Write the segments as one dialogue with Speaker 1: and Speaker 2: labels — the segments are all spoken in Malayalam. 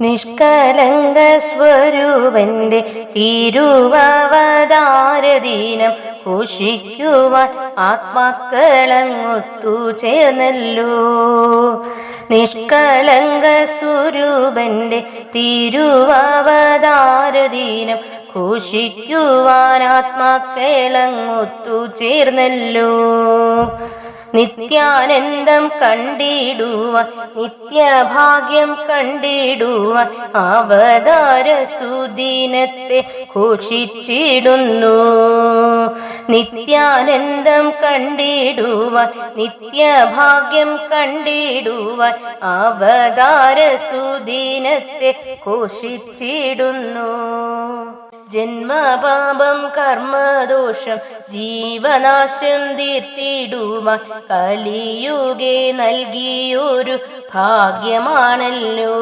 Speaker 1: നിഷ്കലങ്ക സ്വരൂപന്റെ തിരുവവതാരദീനം ഘോഷിക്കുവാൻ ആത്മാക്കളങ്ങൊത്തു ചേർന്നല്ലോ. നിഷ്കലങ്ക സ്വരൂപന്റെ തിരുവവതാരദീനം ഘോഷിക്കുവാൻ ആത്മാക്കളങ്ങൊത്തു ചേർന്നല്ലോ. നിത്യാനന്ദം കണ്ടിടുവ നിത്യഭാഗ്യം കണ്ടിടുവ അവതാര സുദിനത്തെ ഘോഷിച്ചിടുന്നു. നിത്യാനന്ദം കണ്ടിടുവാൻ നിത്യഭാഗ്യം കണ്ടിടുവാൻ അവതാര സുദിനത്തെ ഘോഷിച്ചിടുന്നു. ജന്മപാപം കർമ്മദോഷം ജീവനാശം തീർത്തിടുവാൻ കലിയുഗേ നൽകിയൊരു ഭാഗ്യമാണല്ലോ.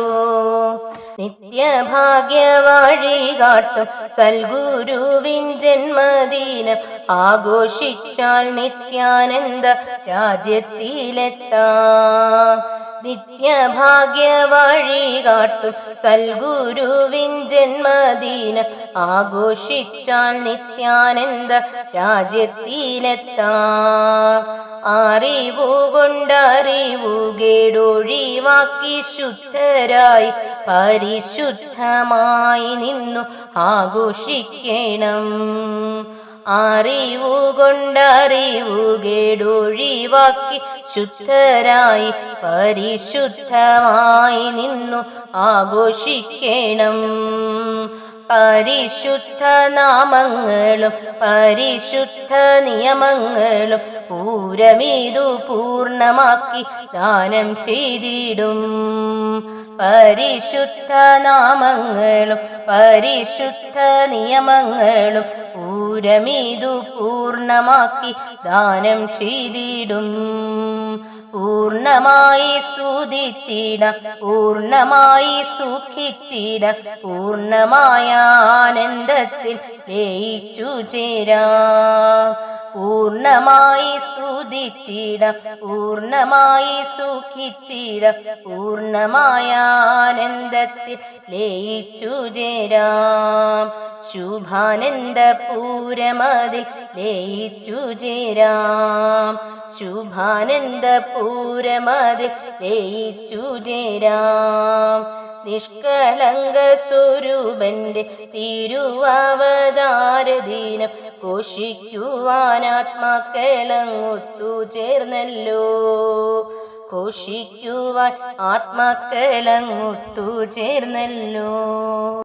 Speaker 1: നിത്യഭാഗ്യ വഴി കാട്ടും സൽഗുരുവിൻ ജന്മദിനം ആഘോഷിച്ചാൽ നിത്യാനന്ദ രാജ്യത്തിലെത്താം. നിത്യഭാഗ്യവാഴി കാട്ടും സൽഗുരുവിൻ ജന്മദിനം ആഘോഷിച്ചാൽ നിത്യാനന്ദ രാജ്യത്തിലെത്താം. അറിവു കൊണ്ടറിവു കേടൊഴിവാക്കി ശുദ്ധരായി പരിശുദ്ധമായി നിന്നു ആഘോഷിക്കണം. അറിവു കൊണ്ടറിവു കേടൊഴിവാക്കി ശുദ്ധരായി പരിശുദ്ധമായി നിന്നു ആഘോഷിക്കണം. പരിശുദ്ധ നാമങ്ങളും പരിശുദ്ധ നിയമങ്ങളും പൂരമീതു പൂർണമാക്കി ദാനം ചെയ്തിടും. പരിശുദ്ധ നാമങ്ങളും പരിശുദ്ധ നിയമങ്ങളും പൂരമീതു പൂർണമാക്കി ദാനം ചെയ്തിടും. പൂർണമായി സ്തുതിച്ചിട പൂർണമായി സുഖിച്ചിട പൂർണമായ ആനന്ദത്തിൽ ലയിച്ചു ചേരാം. പൂർണമായി സ്തുതിച്ചിട പൂർണമായി സുഖിച്ചിട പൂർണമായ ആനന്ദത്തിൽ ലയിച്ചു ചേരാം. ശുഭാനന്ദ പൂരമതിൽ ലയിച്ചു ചേരാം. ശുഭാനന്ദ പൂരമതിൽ ലയിച്ചു ചേരാം. നിഷ്കളങ്ക സ്വരൂപന്റെ തിരുവാവതാരദീനം ഘോഷിക്കുവാൻ ആത്മാക്കളങ്ങൊത്തു ചേർന്നല്ലോ. കോഷിക്കുവാൻ ആത്മാക്കളങ്ങൊത്തു ചേർന്നല്ലോ.